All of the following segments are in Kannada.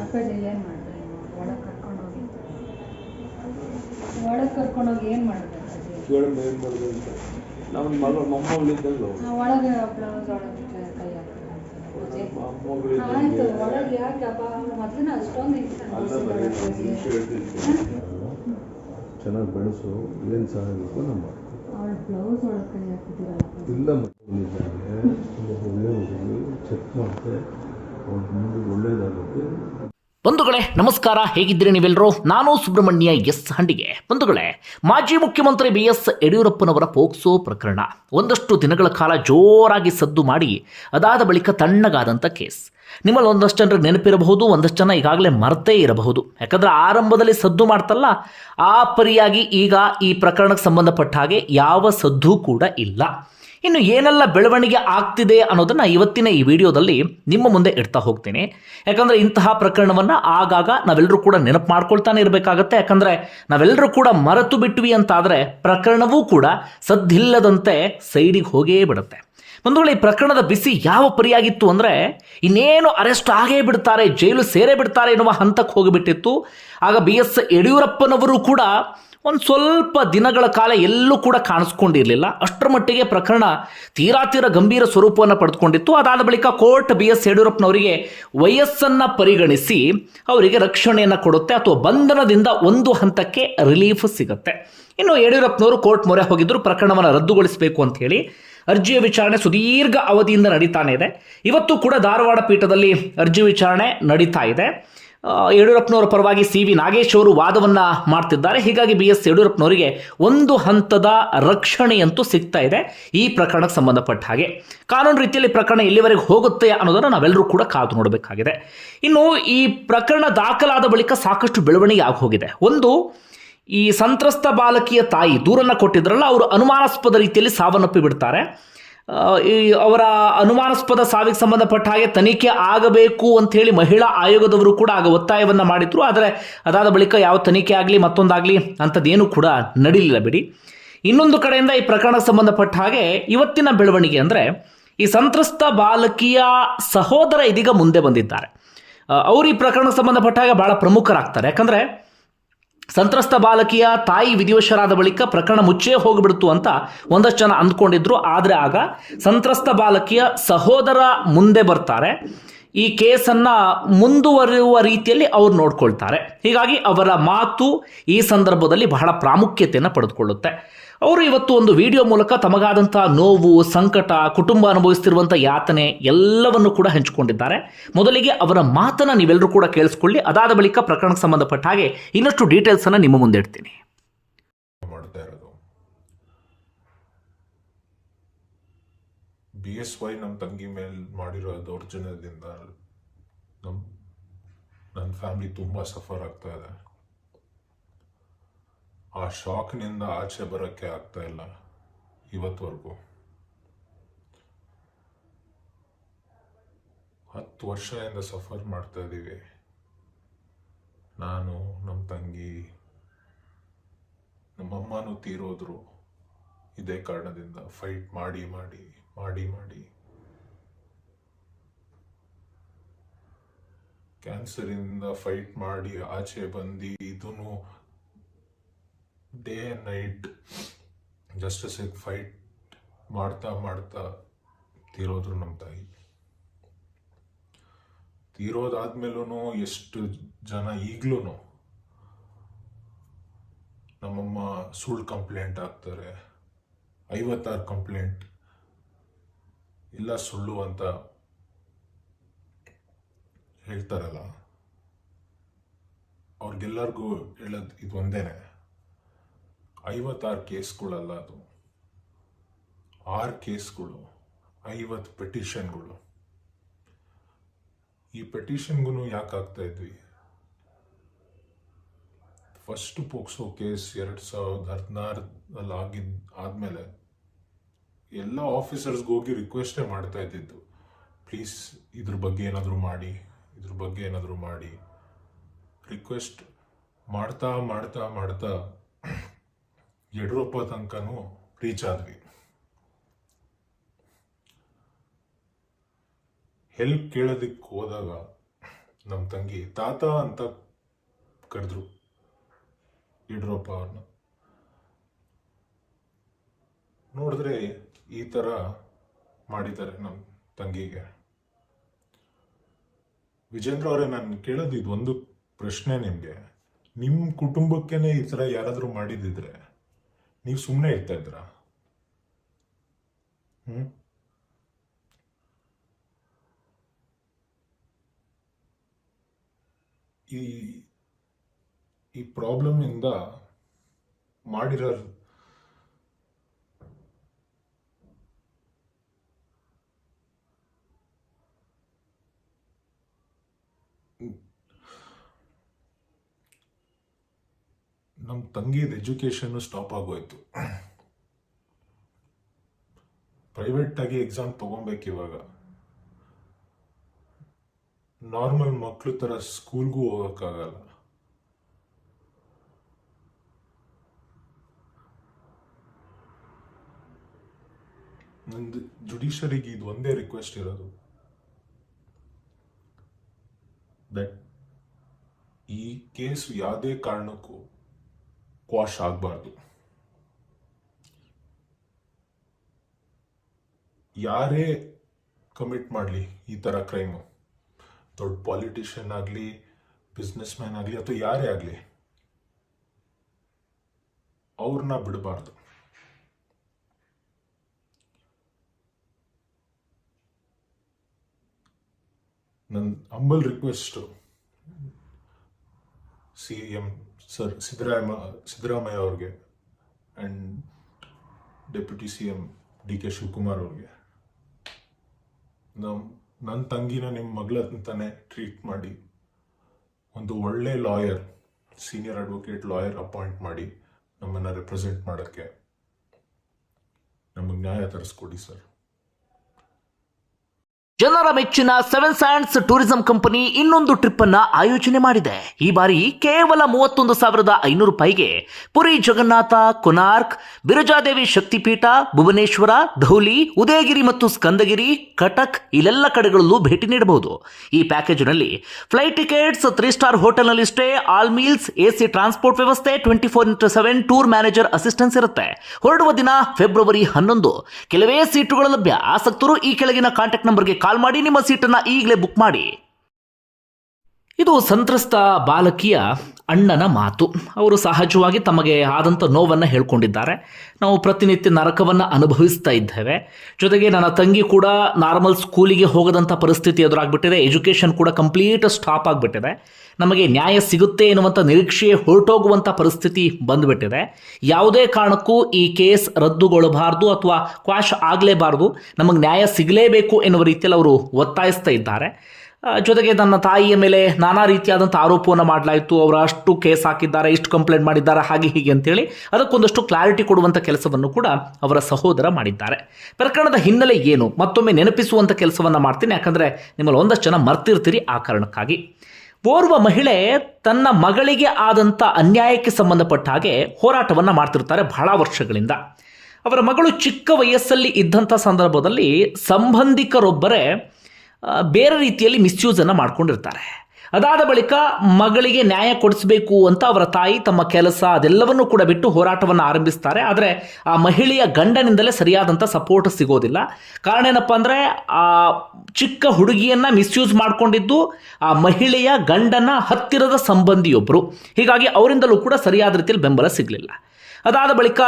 ಅಪ್ಪಾಜಿ ಏನು ಮಾಡಿದ್ರಿ ಒಳಗೆ ಕರ್ಕೊಂಡೋಗಿ ಒಳಗೆ ಕರ್ಕೊಂಡೋಗಿ ಏನು ಮಾಡಿದ್ರಿ ಅಪ್ಪಾಜಿ ಕೇಳಮ್ಮ ಏನು ಮಾಡಿದೆ ಅಂತ. ನಮ್ಮ ಮಗ ಮೊಮ್ಮಗಳಿದ್ದಂಗೆ ಅವಳು ಆ, ಒಳಗೆ ಬ್ಲೌಸ್ ಒಳಗೆ ಕೈ- ಆಯ್ತು ಒಳಗೆ ಯಾಕೆ ಅಪ್ಪ? ಮೊದಲಿನ ಅಷ್ಟೊಂದು ಚೆನ್ನಾಗಿ ಬೆಳೆಸು ಏನು ಸಹಾಯ ಬೇಕೋ ನಮ್ಮ ಬ್ಲೌಸ್ ಒಳಗೆ ಕೈ ಹಾಕಿದ್ದೀರಲ್ಲ ಅಪ್ಪಾಜಿ. ಇಲ್ಲ ಒಳ್ಳೆ ಹುಡುಗಿ ಚೆಕ್ ಮಾಡಿದೆ ಬಂಧುಗಳೇ, ನಮಸ್ಕಾರ. ಹೇಗಿದ್ದೀರಿ ನೀವೆಲ್ಲರೂ ನಾನು ಸುಬ್ರಹ್ಮಣ್ಯ ಎಸ್ ಹಂಡಿಗೆ. ಬಂಧುಗಳೇ, ಮಾಜಿ ಮುಖ್ಯಮಂತ್ರಿ ಬಿ ಎಸ್ ಯಡಿಯೂರಪ್ಪನವರ ಪೋಕ್ಸೋ ಪ್ರಕರಣ. ಒಂದಷ್ಟು ದಿನಗಳ ಕಾಲ ಜೋರಾಗಿ ಸದ್ದು ಮಾಡಿ, ಅದಾದ ಬಳಿಕ ತಣ್ಣಗಾದಂಥ ಕೇಸ್. ನಿಮ್ಮಲ್ಲಿ ಒಂದಷ್ಟು ಜನರಿಗೆ ನೆನಪಿರಬಹುದು, ಒಂದಷ್ಟು ಜನ ಈಗಾಗಲೇ ಮರ್ತೇ ಇರಬಹುದು. ಯಾಕಂದರೆ ಆರಂಭದಲ್ಲಿ ಸದ್ದು ಮಾಡ್ತಲ್ಲ, ಆ ಪರಿಯಾಗಿ ಈಗ ಈ ಪ್ರಕರಣಕ್ಕೆ ಸಂಬಂಧಪಟ್ಟ ಹಾಗೆ ಯಾವ ಸದ್ದು ಕೂಡ ಇಲ್ಲ. ಇನ್ನು ಏನೆಲ್ಲ ಬೆಳವಣಿಗೆ ಆಗ್ತಿದೆ ಅನ್ನೋದನ್ನು ಇವತ್ತಿನ ಈ ವಿಡಿಯೋದಲ್ಲಿ ನಿಮ್ಮ ಮುಂದೆ ಇಡ್ತಾ ಹೋಗ್ತೀನಿ. ಯಾಕಂದರೆ ಇಂತಹ ಪ್ರಕರಣವನ್ನು ಆಗಾಗ ನಾವೆಲ್ಲರೂ ಕೂಡ ನೆನಪು ಮಾಡ್ಕೊಳ್ತಾನೆ ಇರಬೇಕಾಗತ್ತೆ. ಯಾಕಂದರೆ ನಾವೆಲ್ಲರೂ ಕೂಡ ಮರೆತು ಬಿಟ್ವಿ ಅಂತಾದರೆ ಪ್ರಕರಣವೂ ಕೂಡ ಸದ್ದಿಲ್ಲದಂತೆ ಸೈಡಿಗೆ ಹೋಗೇ ಬಿಡುತ್ತೆ. ಒಂದು ಈ ಪ್ರಕರಣದ ಬಿಸಿ ಯಾವ ಪರಿಯಾಗಿತ್ತು ಅಂದರೆ ಇನ್ನೇನು ಅರೆಸ್ಟ್ ಆಗೇ ಬಿಡ್ತಾರೆ, ಜೈಲು ಸೇರೇ ಬಿಡ್ತಾರೆ ಎನ್ನುವ ಹಂತಕ್ಕೆ ಹೋಗಿಬಿಟ್ಟಿತ್ತು. ಆಗ ಬಿ ಎಸ್ ಯಡಿಯೂರಪ್ಪನವರು ಕೂಡ ಒಂದು ಸ್ವಲ್ಪ ದಿನಗಳ ಕಾಲ ಎಲ್ಲೂ ಕೂಡ ಕಾಣಿಸ್ಕೊಂಡಿರಲಿಲ್ಲ. ಅಷ್ಟರ ಮಟ್ಟಿಗೆ ಪ್ರಕರಣ ತೀರಾ ತೀರ ಗಂಭೀರ ಸ್ವರೂಪವನ್ನು ಪಡೆದುಕೊಂಡಿತ್ತು. ಅದಾದ ಬಳಿಕ ಕೋರ್ಟ್ ಬಿ ಎಸ್ ಯಡಿಯೂರಪ್ಪನವರಿಗೆ ವಯಸ್ಸನ್ನು ಪರಿಗಣಿಸಿ ಅವರಿಗೆ ರಕ್ಷಣೆಯನ್ನು ಕೊಡುತ್ತೆ ಅಥವಾ ಬಂಧನದಿಂದ ಒಂದು ಹಂತಕ್ಕೆ ರಿಲೀಫ್ ಸಿಗುತ್ತೆ. ಇನ್ನು ಯಡಿಯೂರಪ್ಪನವರು ಕೋರ್ಟ್ ಮೊರೆ ಹೋಗಿದ್ದರು ಪ್ರಕರಣವನ್ನು ರದ್ದುಗೊಳಿಸಬೇಕು ಅಂತ ಹೇಳಿ ಅರ್ಜಿಯ ವಿಚಾರಣೆ ಸುದೀರ್ಘ ಅವಧಿಯಿಂದ ನಡೀತಾನೆ ಇದೆ. ಇವತ್ತು ಕೂಡ ಧಾರವಾಡ ಪೀಠದಲ್ಲಿ ಅರ್ಜಿ ವಿಚಾರಣೆ ನಡೀತಾ ಇದೆ. ಯಡಿಯೂರಪ್ಪನವರ ಪರವಾಗಿ ಸಿ ವಿ ನಾಗೇಶ್ ಅವರು ವಾದವನ್ನು ಮಾಡ್ತಿದ್ದಾರೆ. ಹೀಗಾಗಿ ಬಿ ಎಸ್ ಯಡಿಯೂರಪ್ಪನವರಿಗೆ ಒಂದು ಹಂತದ ರಕ್ಷಣೆಯಂತೂ ಸಿಗ್ತಾ ಇದೆ ಈ ಪ್ರಕರಣಕ್ಕೆ ಸಂಬಂಧಪಟ್ಟ ಹಾಗೆ. ಕಾನೂನು ರೀತಿಯಲ್ಲಿ ಪ್ರಕರಣ ಎಲ್ಲಿವರೆಗೆ ಹೋಗುತ್ತೆ ಅನ್ನೋದನ್ನು ನಾವೆಲ್ಲರೂ ಕೂಡ ಕಾದು ನೋಡಬೇಕಾಗಿದೆ. ಇನ್ನು ಈ ಪ್ರಕರಣ ದಾಖಲಾದ ಬಳಿಕ ಸಾಕಷ್ಟು ಬೆಳವಣಿಗೆ ಆಗಿ ಹೋಗಿದೆ ಒಂದು ಈ ಸಂತ್ರಸ್ತ ಬಾಲಕಿಯ ತಾಯಿ ದೂರನ್ನು ಕೊಟ್ಟಿದ್ರಲ್ಲ, ಅವರು ಅನುಮಾನಾಸ್ಪದ ರೀತಿಯಲ್ಲಿ ಸಾವನ್ನಪ್ಪಿ ಬಿಡ್ತಾರೆ. ಈ ಅವರ ಅನುಮಾನಾಸ್ಪದ ಸಾವಿಗೆ ಸಂಬಂಧಪಟ್ಟ ಹಾಗೆ ತನಿಖೆ ಆಗಬೇಕು ಅಂತ ಹೇಳಿ ಮಹಿಳಾ ಆಯೋಗದವರು ಕೂಡ ಆಗ ಒತ್ತಾಯವನ್ನು ಮಾಡಿದ್ರು. ಆದರೆ ಅದಾದ ಬಳಿಕ ಯಾವ ತನಿಖೆ ಆಗಲಿ, ಮತ್ತೊಂದಾಗಲಿ ಅಂಥದ್ದೇನು ಕೂಡ ನಡೀಲಿಲ್ಲ ಬಿಡಿ. ಇನ್ನೊಂದು ಕಡೆಯಿಂದ ಈ ಪ್ರಕರಣಕ್ಕೆ ಸಂಬಂಧಪಟ್ಟ ಹಾಗೆ ಇವತ್ತಿನ ಬೆಳವಣಿಗೆ ಅಂದರೆ, ಈ ಸಂತ್ರಸ್ತ ಬಾಲಕಿಯ ಸಹೋದರ ಇದೀಗ ಮುಂದೆ ಬಂದಿದ್ದಾರೆ. ಅವರು ಈ ಪ್ರಕರಣಕ್ಕೆ ಸಂಬಂಧಪಟ್ಟ ಹಾಗೆ ಬಹಳ ಪ್ರಮುಖರಾಗ್ತಾರೆ. ಯಾಕಂದರೆ ಸಂತ್ರಸ್ತ ಬಾಲಕಿಯ ತಾಯಿ ವಿಧಿವಶರಾದ ಬಳಿಕ ಪ್ರಕರಣ ಮುಚ್ಚೇ ಹೋಗಿಬಿಡ್ತು ಅಂತ ಒಂದಷ್ಟು ಜನ ಅಂದ್ಕೊಂಡಿದ್ರು. ಆದರೆ ಆಗ ಸಂತ್ರಸ್ತ ಬಾಲಕಿಯ ಸಹೋದರ ಮುಂದೆ ಬರ್ತಾರೆ. ಈ ಕೇಸನ್ನು ಮುಂದುವರಿಯುವ ರೀತಿಯಲ್ಲಿ ಅವ್ರು ನೋಡ್ಕೊಳ್ತಾರೆ. ಹೀಗಾಗಿ ಅವರ ಮಾತು ಈ ಸಂದರ್ಭದಲ್ಲಿ ಬಹಳ ಪ್ರಾಮುಖ್ಯತೆಯನ್ನು ಪಡೆದುಕೊಳ್ಳುತ್ತೆ. ಅವರು ಇವತ್ತು ಒಂದು ವಿಡಿಯೋ ಮೂಲಕ ತಮಗಾದಂಥ ನೋವು, ಸಂಕಟ, ಕುಟುಂಬ ಅನುಭವಿಸ್ತಿರುವಂಥ ಯಾತನೆ ಎಲ್ಲವನ್ನು ಕೂಡ ಹಂಚಿಕೊಂಡಿದ್ದಾರೆ. ಮೊದಲಿಗೆ ಅವರ ಮಾತನ್ನು ನೀವೆಲ್ಲರೂ ಕೂಡ ಕೇಳಿಸ್ಕೊಳ್ಳಿ. ಅದಾದ ಬಳಿಕ ಪ್ರಕರಣಕ್ಕೆ ಸಂಬಂಧಪಟ್ಟ ಹಾಗೆ ಇನ್ನಷ್ಟು ಡೀಟೇಲ್ಸನ್ನು ನಿಮ್ಮ ಮುಂದೆ ಇಡ್ತೀನಿ. ಬಿ ಎಸ್ ವೈ ನಮ್ಮ ತಂಗಿ ಮೇಲೆ ಮಾಡಿರೋ ದೌರ್ಜನ್ಯದಿಂದ ನಮ್ಮ ನನ್ನ ಫ್ಯಾಮಿಲಿ ತುಂಬ ಸಫರ್ ಆಗ್ತಾ ಇದೆ. ಆ ಶಾಕ್ನಿಂದ ಆಚೆ ಬರೋಕ್ಕೆ ಆಗ್ತಾ ಇಲ್ಲ ಇವತ್ತವರೆಗೂ. ಹತ್ತು ವರ್ಷದಿಂದ ಸಫರ್ ಮಾಡ್ತಾ ಇದ್ದೀವಿ ನಾನು ನಮ್ಮ ತಂಗಿ ನಮ್ಮಮ್ಮನೂ ತೀರೋದ್ರು ಇದೇ ಕಾರಣದಿಂದ ಫೈಟ್ ಮಾಡಿ ಮಾಡಿ ಮಾಡಿ ಮಾಡಿ. ಕ್ಯಾನ್ಸರಿಂದ ಫೈಟ್ ಮಾಡಿ, ಆಚೆ ಬಂದು ಇದನ್ನು ಡೇ ಆ್ಯಂಡ್ ನೈಟ್ ಜಸ್ಟಿಸಿಗೆ ಫೈಟ್ ಮಾಡ್ತಾ ಮಾಡ್ತಾ ತೀರೋದ್ರು ನಮ್ಮ ತಾಯಿ. ತೀರೋದಾದ್ಮೇಲೂ ಎಷ್ಟು ಜನ ಈಗಲೂ ನಮ್ಮಮ್ಮ ಸುಳ್ಳು ಕಂಪ್ಲೇಂಟ್ ಹಾಕ್ತಾರೆ, ಐವತ್ತಾರು ಕಂಪ್ಲೇಂಟ್ ಇಲ್ಲ ಸುಳ್ಳು ಅಂತ ಹೇಳ್ತಾರಲ್ಲ, ಅವ್ರಿಗೆಲ್ಲರಿಗೂ ಹೇಳೋದು ಇದು ಒಂದೇನೆ. ಐವತ್ತಾರು ಕೇಸ್ಗಳಲ್ಲ ಅದು. ಆರು ಕೇಸ್ಗಳು, ಐವತ್ತು ಪೆಟಿಷನ್ಗಳು. ಈ ಪೆಟಿಷನ್ಗೂ ಯಾಕೆ ಆಗ್ತಾ ಇದ್ವಿ? ಫಸ್ಟ್ ಪೋಕ್ಸೋ ಕೇಸ್ ಎರಡು ಸಾವಿರದ ಹದಿನಾರಲ್ಲಿ ಆಗಿದ್, ಆದಮೇಲೆ ಎಲ್ಲ ಆಫೀಸರ್ಸ್ಗೆ ಹೋಗಿ ರಿಕ್ವೆಸ್ಟೇ ಮಾಡ್ತಾ ಇದ್ದಿದ್ದು, ಪ್ಲೀಸ್ ಇದ್ರ ಬಗ್ಗೆ ಏನಾದರೂ ಮಾಡಿ, ಇದ್ರ ಬಗ್ಗೆ ಏನಾದರೂ ಮಾಡಿ. ರಿಕ್ವೆಸ್ಟ್ ಮಾಡ್ತಾ ಮಾಡ್ತಾ ಮಾಡ್ತಾ ಯಡಿಯೂರಪ್ಪ ತನಕನೂ ರೀಚ್ ಆದ್ವಿ. ಹೆಲ್ಪ್ ಕೇಳೋದಕ್ಕೆ ಹೋದಾಗ ನಮ್ಮ ತಂಗಿ ತಾತ ಅಂತ ಕರೆದ್ರು ಯಡಿಯೂರಪ್ಪ ಅವ್ರನ್ನ ನೋಡಿದ್ರೆ ಈ ಥರ ಮಾಡಿದ್ದಾರೆ ನಮ್ಮ ತಂಗಿಗೆ. ವಿಜೇಂದ್ರ ಅವರೇ, ನಾನು ಕೇಳೋದು ಇದೊಂದು ಪ್ರಶ್ನೆ ನಿಮಗೆ. ನಿಮ್ಮ ಕುಟುಂಬಕ್ಕೇನೆ ಈ ಥರ ಯಾರಾದರೂ ಮಾಡಿದಿದ್ರೆ ನೀವು ಸುಮ್ಮನೆ ಇರ್ತಾ ಇದ್ರ ಹ್ಞೂ ಈ ಈ ಪ್ರಾಬ್ಲಮ್ ಇಂದ ಮಾಡಿರೋ ನಮ್ಮ ತಂಗಿದ ಎಜುಕೇಶನ್ ಸ್ಟಾಪ್ ಆಗೋಯ್ತು. ಪ್ರೈವೇಟ್ ಆಗಿ ಎಕ್ಸಾಮ್ ತಗೊಬೇಕು ಇವಾಗ. ನಾರ್ಮಲ್ ಮಕ್ಳು ಥರ ಸ್ಕೂಲ್ಗೂ ಹೋಗೋಕ್ಕಾಗಲ್ಲ. ನಂದು ಜುಡಿಷರಿಗೆ ಇದು ಒಂದೇ ರಿಕ್ವೆಸ್ಟ್ ಇರೋದು. ದಟ್ ಈ ಕೇಸ್ ಯಾವುದೇ ಕಾರಣಕ್ಕೂ ಕ್ವಾಶ್ ಆಗಬಾರ್ದು ಯಾರೇ ಕಮಿಟ್ ಮಾಡಲಿ ಈ ಥರ ಕ್ರೈಮು ದೊಡ್ಡ ಪಾಲಿಟಿಷಿಯನ್ ಆಗಲಿ ಬಿಸ್ನೆಸ್ ಮ್ಯಾನ್ ಆಗಲಿ, ಅಥವಾ ಯಾರೇ ಆಗಲಿ ಅವ್ರನ್ನ ಬಿಡಬಾರ್ದು. ನನ್ನ humble request C M sir, Siddarama, Siddaramaiah ಅವ್ರಿಗೆ and deputy C M D K Shivakumar ಅವ್ರಿಗೆ. ನಮ್ಮ ನನ್ನ ತಂಗಿನ ನಿಮ್ಮ ಮಗಳಂತಾನೆ ಟ್ರೀಟ್ ಮಾಡಿ, ಒಂದು ಒಳ್ಳೆ lawyer senior advocate lawyer appoint ಮಾಡಿ ನಮ್ಮನ್ನು ರೆಪ್ರೆಸೆಂಟ್ ಮಾಡೋಕ್ಕೆ ನಮಗೆ ನ್ಯಾಯ ತರಿಸ್ಕೊಡಿ ಸರ್. ಜನರ ಮೆಚ್ಚಿನ ಸೆವೆನ್ ಸ್ಯಾಂಡ್ಸ್ ಟೂರಿಸಂ ಕಂಪನಿ ಇನ್ನೊಂದು ಟ್ರಿಪ್ ಅನ್ನ ಆಯೋಜನೆ ಮಾಡಿದೆ. ಈ ಬಾರಿ ಕೇವಲ ಮೂವತ್ತೊಂದು ಸಾವಿರದ ಐನೂರು ರೂಪಾಯಿಗೆ ಪುರಿ ಜಗನ್ನಾಥ, ಕೊನಾರ್ಕ್, ಬಿರಜಾದೇವಿ ಶಕ್ತಿಪೀಠ, ಭುವನೇಶ್ವರ, ಧೌಲಿ, ಉದಯಗಿರಿ ಮತ್ತು ಸ್ಕಂದಗಿರಿ, ಕಟಕ್ ಇಲ್ಲೆಲ್ಲ ಕಡೆಗಳಲ್ಲೂ ಭೇಟಿ ನೀಡಬಹುದು. ಈ ಪ್ಯಾಕೇಜ್ನಲ್ಲಿ ಫ್ಲೈಟ್ ಟಿಕೆಟ್ಸ್ ತ್ರೀ ಸ್ಟಾರ್ ಹೋಟೆಲ್ನಲ್ಲಿ stay all meals, AC transport ವ್ಯವಸ್ಥೆ, twenty four into seven tour manager assistance ಇರುತ್ತೆ. ಹೊರಡುವ ದಿನ ಫೆಬ್ರವರಿ ಹನ್ನೊಂದು. ಕೆಲವೇ ಸೀಟುಗಳು ಲಭ್ಯ. ಆಸಕ್ತರು ಈ ಕೆಳಗಿನ ಕಾಂಟ್ಯಾಕ್ಟ್ ನಂಬರ್ಗೆ ಕಾಲ್ ಮಾಡಿ ನಿಮ್ಮ ಸೀಟನ್ನ ಈಗಲೇ ಬುಕ್ ಮಾಡಿ. ಇದು ಸಂತ್ರಸ್ತ ಬಾಲಕಿಯ ಅಣ್ಣನ ಮಾತು. ಅವರು ಸಹಜವಾಗಿ ತಮಗೆ ಆದಂಥ ನೋವನ್ನು ಹೇಳ್ಕೊಂಡಿದ್ದಾರೆ. ನಾವು ಪ್ರತಿನಿತ್ಯ ನರಕವನ್ನು ಅನುಭವಿಸ್ತಾ ಇದ್ದೇವೆ. ಜೊತೆಗೆ ನನ್ನ ತಂಗಿ ಕೂಡ ನಾರ್ಮಲ್ ಸ್ಕೂಲಿಗೆ ಹೋಗದಂಥ ಪರಿಸ್ಥಿತಿ ಎದುರಾಗ್ಬಿಟ್ಟಿದೆ. ಎಜುಕೇಷನ್ ಕೂಡ ಕಂಪ್ಲೀಟ್ ಸ್ಟಾಪ್ ಆಗಿಬಿಟ್ಟಿದೆ. ನಮಗೆ ನ್ಯಾಯ ಸಿಗುತ್ತೆ ಎನ್ನುವಂಥ ನಿರೀಕ್ಷೆ ಹೊರಟೋಗುವಂಥ ಪರಿಸ್ಥಿತಿ ಬಂದುಬಿಟ್ಟಿದೆ. ಯಾವುದೇ ಕಾರಣಕ್ಕೂ ಈ ಕೇಸ್ ರದ್ದುಗೊಳ್ಳಬಾರ್ದು ಅಥವಾ ಕ್ವಾಶ್ ಆಗಲೇಬಾರ್ದು. ನಮಗೆ ನ್ಯಾಯ ಸಿಗಲೇಬೇಕು ಎನ್ನುವ ರೀತಿಯಲ್ಲಿ ಅವರು ಒತ್ತಾಯಿಸ್ತಾ ಇದ್ದಾರೆ. ಜೊತೆಗೆ ನನ್ನ ತಾಯಿಯ ಮೇಲೆ ನಾನಾ ರೀತಿಯಾದಂಥ ಆರೋಪವನ್ನು ಮಾಡಲಾಯಿತು. ಅವರು ಅಷ್ಟು ಕೇಸ್ ಹಾಕಿದ್ದಾರೆ, ಇಷ್ಟು ಕಂಪ್ಲೇಂಟ್ ಮಾಡಿದ್ದಾರೆ, ಹಾಗೆ ಹೀಗೆ ಅಂತೇಳಿ ಅದಕ್ಕೊಂದಷ್ಟು ಕ್ಲಾರಿಟಿ ಕೊಡುವಂಥ ಕೆಲಸವನ್ನು ಕೂಡ ಅವರ ಸಹೋದರ ಮಾಡಿದ್ದಾರೆ. ಪ್ರಕರಣದ ಹಿನ್ನೆಲೆ ಏನು? ಮತ್ತೊಮ್ಮೆ ನೆನಪಿಸುವಂಥ ಕೆಲಸವನ್ನು ಮಾಡ್ತೀನಿ. ಯಾಕಂದರೆ ನಿಮ್ಮಲ್ಲಿ ಒಂದಷ್ಟು ಜನ ಮರ್ತಿರ್ತೀರಿ ಆ ಕಾರಣಕ್ಕಾಗಿ. ಓರ್ವ ಮಹಿಳೆ ತನ್ನ ಮಗಳಿಗೆ ಆದಂಥ ಅನ್ಯಾಯಕ್ಕೆ ಸಂಬಂಧಪಟ್ಟ ಹಾಗೆ ಹೋರಾಟವನ್ನು ಮಾಡ್ತಿರ್ತಾರೆ ಬಹಳ ವರ್ಷಗಳಿಂದ. ಅವರ ಮಗಳು ಚಿಕ್ಕ ವಯಸ್ಸಲ್ಲಿ ಇದ್ದಂಥ ಸಂದರ್ಭದಲ್ಲಿ ಸಂಬಂಧಿಕರೊಬ್ಬರೇ ಬೇರೆ ರೀತಿಯಲ್ಲಿ ಮಿಸ್ಯೂಸನ್ನು ಮಾಡ್ಕೊಂಡಿರ್ತಾರೆ. ಅದಾದ ಬಳಿಕ ಮಗಳಿಗೆ ನ್ಯಾಯ ಕೊಡಿಸಬೇಕು ಅಂತ ಅವರ ತಾಯಿ ತಮ್ಮ ಕೆಲಸ ಅದೆಲ್ಲವನ್ನೂ ಕೂಡ ಬಿಟ್ಟು ಹೋರಾಟವನ್ನು ಆರಂಭಿಸ್ತಾರೆ. ಆದರೆ ಆ ಮಹಿಳೆಯ ಗಂಡನಿಂದಲೇ ಸರಿಯಾದಂಥ ಸಪೋರ್ಟ್ ಸಿಗೋದಿಲ್ಲ. ಕಾರಣ ಏನಪ್ಪ ಅಂದರೆ ಆ ಚಿಕ್ಕ ಹುಡುಗಿಯನ್ನು ಮಿಸ್ಯೂಸ್ ಮಾಡಿಕೊಂಡಿದ್ದು ಆ ಮಹಿಳೆಯ ಗಂಡನ ಹತ್ತಿರದ ಸಂಬಂಧಿಯೊಬ್ಬರು ಹೀಗಾಗಿ ಅವರಿಂದಲೂ ಕೂಡ ಸರಿಯಾದ ರೀತಿಯಲ್ಲಿ ಬೆಂಬಲ ಸಿಗಲಿಲ್ಲ. ಅದಾದ ಬಳಿಕ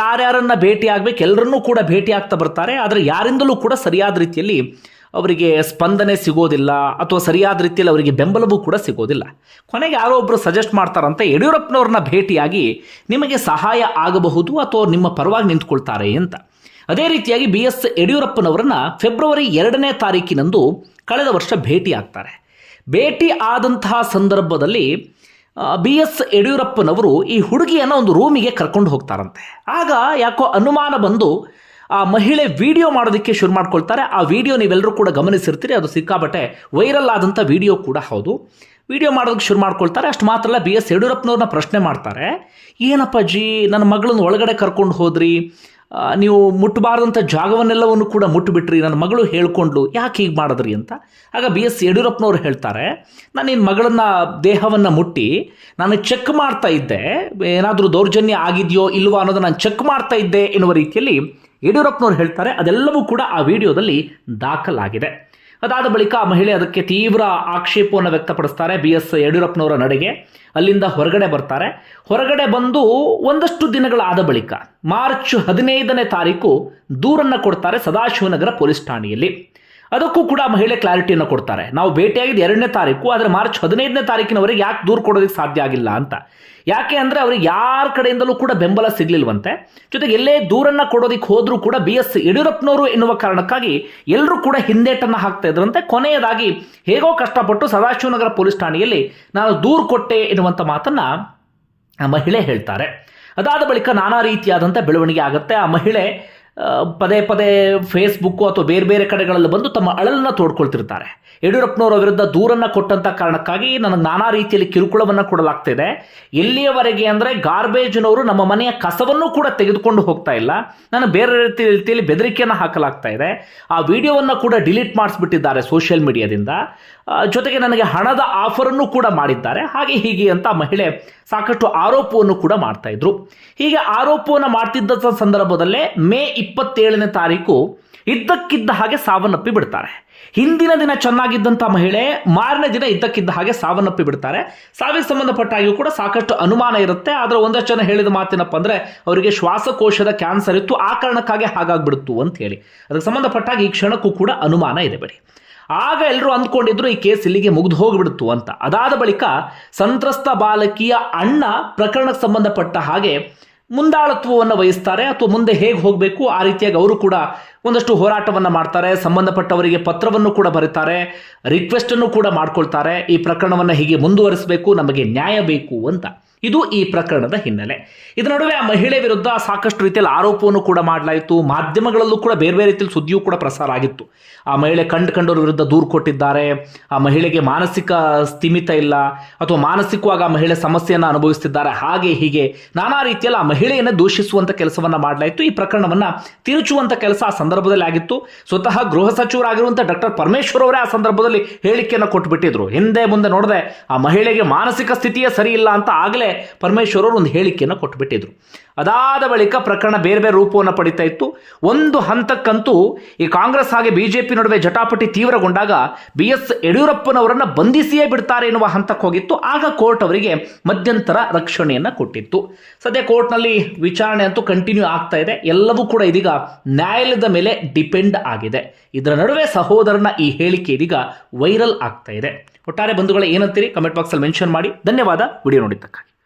ಯಾರ್ಯಾರನ್ನು ಭೇಟಿ ಆಗಬೇಕು ಎಲ್ಲರನ್ನೂ ಕೂಡ ಭೇಟಿಯಾಗ್ತಾ ಬರ್ತಾರೆ. ಆದರೆ ಯಾರಿಂದಲೂ ಕೂಡ ಸರಿಯಾದ ರೀತಿಯಲ್ಲಿ ಅವರಿಗೆ ಸ್ಪಂದನೆ ಸಿಗೋದಿಲ್ಲ ಅಥವಾ ಸರಿಯಾದ ರೀತಿಯಲ್ಲಿ ಅವರಿಗೆ ಬೆಂಬಲವೂ ಕೂಡ ಸಿಗೋದಿಲ್ಲ. ಕೊನೆಗೆ ಯಾರೋ ಒಬ್ಬರು ಸಜೆಸ್ಟ್ ಮಾಡ್ತಾರಂತೆ, ಯಡಿಯೂರಪ್ಪನವ್ರನ್ನ ಭೇಟಿಯಾಗಿ ನಿಮಗೆ ಸಹಾಯ ಆಗಬಹುದು ಅಥವಾ ನಿಮ್ಮ ಪರವಾಗಿ ನಿಂತ್ಕೊಳ್ತಾರೆ ಅಂತ. ಅದೇ ರೀತಿಯಾಗಿ ಬಿ ಎಸ್ ಯಡಿಯೂರಪ್ಪನವರನ್ನ ಫೆಬ್ರವರಿ ಎರಡನೇ ತಾರೀಕಿನಂದು ಕಳೆದ ವರ್ಷ ಭೇಟಿ ಆಗ್ತಾರೆ ಭೇಟಿ ಆದಂತಹ ಸಂದರ್ಭದಲ್ಲಿ ಬಿ ಎಸ್ ಯಡಿಯೂರಪ್ಪನವರು ಈ ಹುಡುಗಿಯನ್ನು ಒಂದು ರೂಮಿಗೆ ಕರ್ಕೊಂಡು ಹೋಗ್ತಾರಂತೆ. ಆಗ ಯಾಕೋ ಅನುಮಾನ ಬಂದು ಆ ಮಹಿಳೆ ವಿಡಿಯೋ ಮಾಡೋದಕ್ಕೆ ಶುರು ಮಾಡ್ಕೊಳ್ತಾರೆ. ಆ ವಿಡಿಯೋ ನೀವೆಲ್ಲರೂ ಕೂಡ ಗಮನಿಸಿರ್ತೀರಿ. ಅದು ಸಿಕ್ಕಾಬಟ್ಟೆ ವೈರಲ್ ಆದಂಥ ವಿಡಿಯೋ ಕೂಡ ಹೌದು. ವಿಡಿಯೋ ಮಾಡೋದಕ್ಕೆ ಶುರು ಮಾಡ್ಕೊಳ್ತಾರೆ. ಅಷ್ಟು ಮಾತ್ರ ಅಲ್ಲ, ಬಿ ಎಸ್ ಯಡಿಯೂರಪ್ಪನವ್ರನ್ನ ಪ್ರಶ್ನೆ ಮಾಡ್ತಾರೆ. ಏನಪ್ಪ ಜಿ ನನ್ನ ಮಗಳನ್ನ ಒಳಗಡೆ ಕರ್ಕೊಂಡು ಹೋದ್ರಿ? ನೀವು ಮುಟ್ಟಬಾರ್ದಂಥ ಜಾಗವನ್ನೆಲ್ಲವನ್ನು ಕೂಡ ಮುಟ್ಟುಬಿಟ್ರಿ ನನ್ನ ಮಗಳು ಹೇಳ್ಕೊಂಡ್ಲು. ಯಾಕೆ ಹೀಗೆ ಮಾಡಿದ್ರಿ ಅಂತ. ಆಗ ಬಿ ಎಸ್ ಯಡಿಯೂರಪ್ಪನವ್ರು ಹೇಳ್ತಾರೆ, ನಾನು ನಿನ್ನ ಮಗಳನ್ನ, ದೇಹವನ್ನು ಮುಟ್ಟಿ, ನಾನು ಚೆಕ್ ಮಾಡ್ತಾ ಇದ್ದೆ. ಏನಾದರೂ ದೌರ್ಜನ್ಯ ಆಗಿದೆಯೋ ಇಲ್ವೋ ಅನ್ನೋದನ್ನು ನಾನು ಚೆಕ್ ಮಾಡ್ತಾ ಇದ್ದೆ ಎನ್ನುವ ರೀತಿಯಲ್ಲಿ ಯಡಿಯೂರಪ್ಪನವ್ರು ಹೇಳ್ತಾರೆ, ಅದೆಲ್ಲವೂ ಕೂಡ ಆ ವಿಡಿಯೋದಲ್ಲಿ ದಾಖಲಾಗಿದೆ. ಅದಾದ ಬಳಿಕ ಆ ಮಹಿಳೆ ಅದಕ್ಕೆ ತೀವ್ರ ಆಕ್ಷೇಪವನ್ನು ವ್ಯಕ್ತಪಡಿಸ್ತಾರೆ, ಬಿ ಎಸ್ ಯಡಿಯೂರಪ್ಪನವರ ನಡೆಗೆ. ಅಲ್ಲಿಂದ ಹೊರಗಡೆ ಬರ್ತಾರೆ. ಹೊರಗಡೆ ಬಂದು ಒಂದಷ್ಟು ದಿನಗಳಾದ ಬಳಿಕ, ಮಾರ್ಚ್ ಹದಿನೈದನೇ ತಾರೀಕು ದೂರನ್ನು ಕೊಡ್ತಾರೆ ಸದಾಶಿವನಗರ ಪೊಲೀಸ್ ಠಾಣೆಯಲ್ಲಿ. ಅದಕ್ಕೂ ಕೂಡ ಮಹಿಳೆ ಕ್ಲಾರಿಟಿಯನ್ನು ಕೊಡ್ತಾರೆ. ನಾವು ಭೇಟಿಯಾಗಿದ್ದು ಎರಡನೇ ತಾರೀಕು, ಆದರೆ ಮಾರ್ಚ್ ಹದಿನೈದನೇ ತಾರೀಕಿನವರೆಗೆ ಯಾಕೆ ದೂರು ಕೊಡೋದಕ್ಕೆ ಸಾಧ್ಯ ಆಗಿಲ್ಲ ಅಂತ. ಯಾಕೆ ಅಂದರೆ ಅವ್ರಿಗೆ ಯಾರ ಕಡೆಯಿಂದಲೂ ಕೂಡ ಬೆಂಬಲ ಸಿಗಲಿಲ್ವಂತೆ. ಜೊತೆಗೆ ಎಲ್ಲೇ ದೂರನ್ನು ಕೊಡೋದಕ್ಕೆ ಹೋದರೂ ಕೂಡ ಬಿ ಎಸ್ ಯಡಿಯೂರಪ್ಪನವರು ಎನ್ನುವ ಕಾರಣಕ್ಕಾಗಿ ಎಲ್ಲರೂ ಕೂಡ ಹಿಂದೇಟನ್ನು ಹಾಕ್ತಾ ಇದ್ರಂತೆ. ಕೊನೆಯದಾಗಿ ಹೇಗೋ ಕಷ್ಟಪಟ್ಟು ಸದಾಶಿವನಗರ ಪೊಲೀಸ್ ಠಾಣೆಯಲ್ಲಿ ನಾನು ದೂರು ಕೊಟ್ಟೆ ಎನ್ನುವಂಥ ಮಾತನ್ನು ಆ ಮಹಿಳೆ ಹೇಳ್ತಾರೆ. ಅದಾದ ಬಳಿಕ ನಾನಾ ರೀತಿಯಾದಂಥ ಬೆಳವಣಿಗೆ ಆಗುತ್ತೆ. ಆ ಮಹಿಳೆ ಪದೇ ಪದೇ ಫೇಸ್ಬುಕ್ಕು ಅಥವಾ ಬೇರೆ ಬೇರೆ ಕಡೆಗಳಲ್ಲಿ ಬಂದು ತಮ್ಮ ಅಳಲನ್ನು ತೋಡ್ಕೊಳ್ತಿರ್ತಾರೆ. ಯಡಿಯೂರಪ್ಪನವರ ವಿರುದ್ಧ ದೂರನ್ನು ಕೊಟ್ಟಂಥ ಕಾರಣಕ್ಕಾಗಿ ನನಗೆ ನಾನಾ ರೀತಿಯಲ್ಲಿ ಕಿರುಕುಳವನ್ನು ಕೊಡಲಾಗ್ತಿದೆ. ಎಲ್ಲಿಯವರೆಗೆ ಅಂದರೆ ಗಾರ್ಬೇಜ್ನವರು ನಮ್ಮ ಮನೆಯ ಕಸವನ್ನು ಕೂಡ ತೆಗೆದುಕೊಂಡು ಹೋಗ್ತಾ ಇಲ್ಲ. ನಾನು ಬೇರೆ ರೀತಿ ರೀತಿಯಲ್ಲಿ ಬೆದರಿಕೆಯನ್ನು ಹಾಕಲಾಗ್ತಾ ಇದೆ. ಆ ವಿಡಿಯೋವನ್ನು ಕೂಡ ಡಿಲೀಟ್ ಮಾಡಿಸ್ಬಿಟ್ಟಿದ್ದಾರೆ ಸೋಷಿಯಲ್ ಮೀಡಿಯಾದಿಂದ. ಜೊತೆಗೆ ನನಗೆ ಹಣದ ಆಫರನ್ನು ಕೂಡ ಮಾಡಿದ್ದಾರೆ. ಹಾಗೆ ಹೀಗೆ ಅಂತ ಮಹಿಳೆ ಸಾಕಷ್ಟು ಆರೋಪವನ್ನು ಕೂಡ ಮಾಡ್ತಾ ಇದ್ರು. ಹೀಗೆ ಆರೋಪವನ್ನು ಮಾಡ್ತಿದ್ದ ಸಂದರ್ಭದಲ್ಲೇ ಮೇ ಇಪ್ಪತ್ತೇಳನೇ ತಾರೀಕು ಇದ್ದಕ್ಕಿದ್ದ ಹಾಗೆ ಸಾವನ್ನಪ್ಪಿ ಬಿಡ್ತಾರೆ. ಹಿಂದಿನ ದಿನ ಚೆನ್ನಾಗಿದ್ದಂಥ ಮಹಿಳೆ ಮಾರನೇ ದಿನ ಇದ್ದಕ್ಕಿದ್ದ ಹಾಗೆ ಸಾವನ್ನಪ್ಪಿ ಬಿಡ್ತಾರೆ. ಸಾವಿಗೆ ಸಂಬಂಧಪಟ್ಟ ಹಾಗೆಯೂ ಕೂಡ ಸಾಕಷ್ಟು ಅನುಮಾನ ಇರುತ್ತೆ. ಆದರೆ ಒಂದಷ್ಟು ಜನ ಹೇಳಿದ ಮಾತೇನಪ್ಪ ಅಂದರೆ ಅವರಿಗೆ ಶ್ವಾಸಕೋಶದ ಕ್ಯಾನ್ಸರ್ ಇತ್ತು. ಆ ಕಾರಣಕ್ಕಾಗಿ ಹಾಗಾಗ್ಬಿಡ್ತು ಅಂತ ಹೇಳಿ. ಅದಕ್ಕೆ ಸಂಬಂಧಪಟ್ಟಾಗಿ ಈ ಕ್ಷಣಕ್ಕೂ ಕೂಡ ಅನುಮಾನ ಇದೆ ಬಿಡಿ. ಆಗ ಎಲ್ಲರೂ ಅಂದ್ಕೊಂಡಿದ್ರು ಈ ಕೇಸ್ ಇಲ್ಲಿಗೆ ಮುಗಿದು ಹೋಗಿಬಿಡ್ತು ಅಂತ. ಅದಾದ ಬಳಿಕ ಸಂತ್ರಸ್ತ ಬಾಲಕಿಯ ಅಣ್ಣ ಪ್ರಕರಣಕ್ಕೆ ಸಂಬಂಧಪಟ್ಟ ಹಾಗೆ ಮುಂದಾಳತ್ವವನ್ನು ವಹಿಸ್ತಾರೆ ಅಥವಾ ಮುಂದೆ ಹೇಗೆ ಹೋಗಬೇಕು, ಆ ರೀತಿಯಾಗಿ ಅವರು ಕೂಡ ಒಂದಷ್ಟು ಹೋರಾಟವನ್ನು ಮಾಡ್ತಾರೆ, ಸಂಬಂಧಪಟ್ಟವರಿಗೆ ಪತ್ರವನ್ನು ಕೂಡ ಬರೀತಾರೆ ರಿಕ್ವೆಸ್ಟನ್ನು ಕೂಡ ಮಾಡ್ಕೊಳ್ತಾರೆ, ಈ ಪ್ರಕರಣವನ್ನು ಹೀಗೆ ಮುಂದುವರಿಸಬೇಕು, ನಮಗೆ ನ್ಯಾಯ ಬೇಕು ಅಂತ. ಇದು ಈ ಪ್ರಕರಣದ ಹಿನ್ನೆಲೆ. ಇದರ ನಡುವೆ ಆ ಮಹಿಳೆ ವಿರುದ್ಧ ಸಾಕಷ್ಟು ರೀತಿಯಲ್ಲಿ ಆರೋಪವನ್ನು ಕೂಡ ಮಾಡಲಾಯಿತು. ಮಾಧ್ಯಮಗಳಲ್ಲೂ ಕೂಡ ಬೇರೆ ಬೇರೆ ರೀತಿಯಲ್ಲಿ ಸುದ್ದಿಯೂ ಕೂಡ ಪ್ರಸಾರ ಆಗಿತ್ತು. ಆ ಮಹಿಳೆ ಕಂಡು ಕಂಡವ್ರ ವಿರುದ್ಧ ದೂರು ಕೊಟ್ಟಿದ್ದಾರೆ. ಆ ಮಹಿಳೆಗೆ ಮಾನಸಿಕ ಸ್ಥಿಮಿತ ಇಲ್ಲ. ಅಥವಾ ಮಾನಸಿಕವಾಗಿ ಆ ಮಹಿಳೆ ಸಮಸ್ಯೆಯನ್ನು ಅನುಭವಿಸ್ತಿದ್ದಾರೆ. ಹಾಗೆ ಹೀಗೆ ನಾನಾ ರೀತಿಯಲ್ಲಿ ಆ ಮಹಿಳೆಯನ್ನು ದೂಷಿಸುವಂತ ಕೆಲಸವನ್ನ ಮಾಡಲಾಯಿತು. ಈ ಪ್ರಕರಣವನ್ನ ತಿರುಚುವಂತ ಕೆಲಸ ಆ ಸಂದರ್ಭದಲ್ಲಿ ಆಗಿತ್ತು. ಸ್ವತಃ ಗೃಹ ಸಚಿವರಾಗಿರುವಂಥ ಡಾಕ್ಟರ್ ಪರಮೇಶ್ವರ್ ಅವರೇ ಆ ಸಂದರ್ಭದಲ್ಲಿ ಹೇಳಿಕೆಯನ್ನು ಕೊಟ್ಟುಬಿಟ್ಟಿದ್ರು ಹಿಂದೆ ಮುಂದೆ ನೋಡದೆ ಆ ಮಹಿಳೆಗೆ ಮಾನಸಿಕ ಸ್ಥಿತಿಯೇ ಸರಿ ಇಲ್ಲ ಅಂತ ಆಗಲೇ ಪರಮೇಶ್ವರ್ ಅವರು ಒಂದು ಹೇಳಿಕೆಯನ್ನು ಕೊಟ್ಟುಬಿಟ್ಟಿದ್ರು ಅದಾದ ಬಳಿಕ ಪ್ರಕರಣ ಬೇರೆ ಬೇರೆ ರೂಪವನ್ನು ಪಡಿತಾ ಇತ್ತು. ಒಂದು ಹಂತಕ್ಕಂತೂ ಈ ಕಾಂಗ್ರೆಸ್ ಹಾಗೆ ಬಿಜೆಪಿ ನಡುವೆ ಜಟಾಪಟಿ ತೀವ್ರಗೊಂಡಾಗ ಬಿ ಎಸ್ ಯಡಿಯೂರಪ್ಪನವರನ್ನು ಬಂಧಿಸಿಯೇ ಬಿಡ್ತಾರೆ ಎನ್ನುವ ಹಂತಕ್ಕೆ ಹೋಗಿತ್ತು. ಆಗ ಕೋರ್ಟ್ ಅವರಿಗೆ ಮಧ್ಯಂತರ ರಕ್ಷಣೆಯನ್ನ ಕೊಟ್ಟಿತ್ತು. ಸದ್ಯ ಕೋರ್ಟ್ನಲ್ಲಿ ವಿಚಾರಣೆ ಅಂತೂ ಕಂಟಿನ್ಯೂ ಆಗ್ತಾ ಇದೆ. ಎಲ್ಲವೂ ಕೂಡ ಇದೀಗ ನ್ಯಾಯಾಲಯದ ಮೇಲೆ ಡಿಪೆಂಡ್ ಆಗಿದೆ. ಇದರ ನಡುವೆ ಸಹೋದರನ ಈ ಹೇಳಿಕೆ ಇದೀಗ ವೈರಲ್ ಆಗ್ತಾ ಇದೆ. ಒಟ್ಟಾರೆ ಬಂಧುಗಳೇ, ಏನಂತೀರಿ? ಕಮೆಂಟ್ ಬಾಕ್ಸಲ್ಲಿ ಮೆನ್ಷನ್ ಮಾಡಿ. ಧನ್ಯವಾದ. ವಿಡಿಯೋ ನೋಡಿದ್ದಕ್ಕಾಗಿ.